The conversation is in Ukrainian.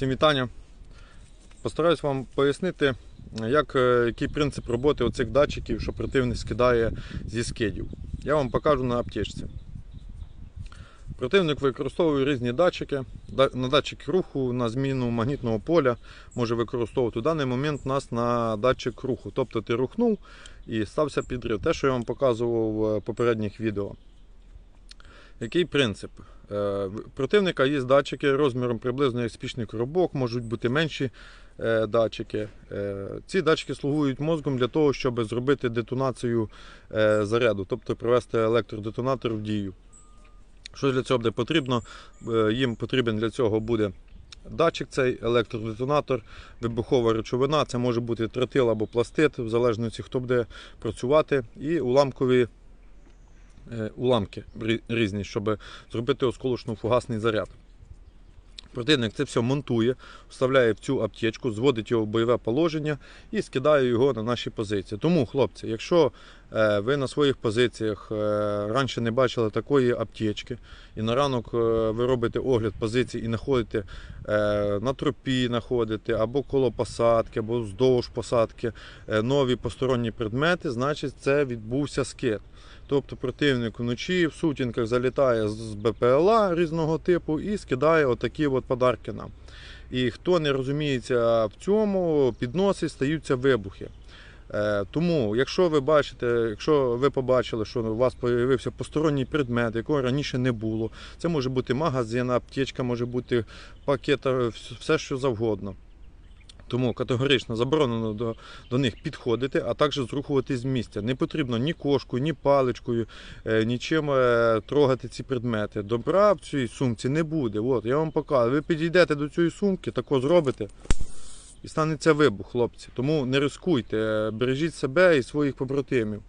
Всім вітання. Постараюсь вам пояснити, як, е, який принцип роботи оцих датчиків, що противник скидає зі скидів. Я вам покажу на аптечці. Противник використовує різні датчики. На датчик руху, на зміну магнітного поля може використовувати. У даний момент у нас на датчик руху. Тобто ти рухнув і стався підрив. Те, що я вам показував в попередніх відео. Який принцип? Е, Противника є датчики розміром приблизно як спічний коробок, можуть бути менші е, датчики. Е, Ці датчики слугують мозком для того, щоб зробити детонацію заряду, тобто привести електродетонатор в дію. Що для цього буде потрібно? Їм потрібен для цього буде датчик, цей електродетонатор, вибухова речовина, це може бути тротил або пластит, в залежності хто буде працювати, і уламкові уламки різні, щоб зробити осколочно-фугасний заряд. Противник це все монтує, вставляє в цю аптечку, зводить його в бойове положення і скидає його на наші позиції. Тому, хлопці, якщо е, ви на своїх позиціях е, раніше не бачили такої аптечки, і на ранок е, ви робите огляд позицій і знаходите е, на тропі, знаходите, або коло посадки, або вздовж посадки е, нові посторонні предмети, значить це відбувся скид. Тобто противник вночі в сутінках залітає з БПЛА різного типу і скидає отакі от подарки нам. І хто не розуміється в цьому, підносить, стаються вибухи. Е, Тому, якщо ви бачите, якщо ви побачили, що у вас з'явився посторонній предмет, якого раніше не було, це може бути магазин, аптечка, може бути пакет, е, все що завгодно. Тому категорично заборонено до, до них підходити, а також зрухувати з місця. Не потрібно ні кошкою, ні паличкою, е, нічим е, трогати ці предмети. Добра в цій сумці не буде. От, я вам показую. Ви підійдете до цієї сумки, тако зробите. І станеться вибух, хлопці. Тому не рискуйте, бережіть себе і своїх побратимів.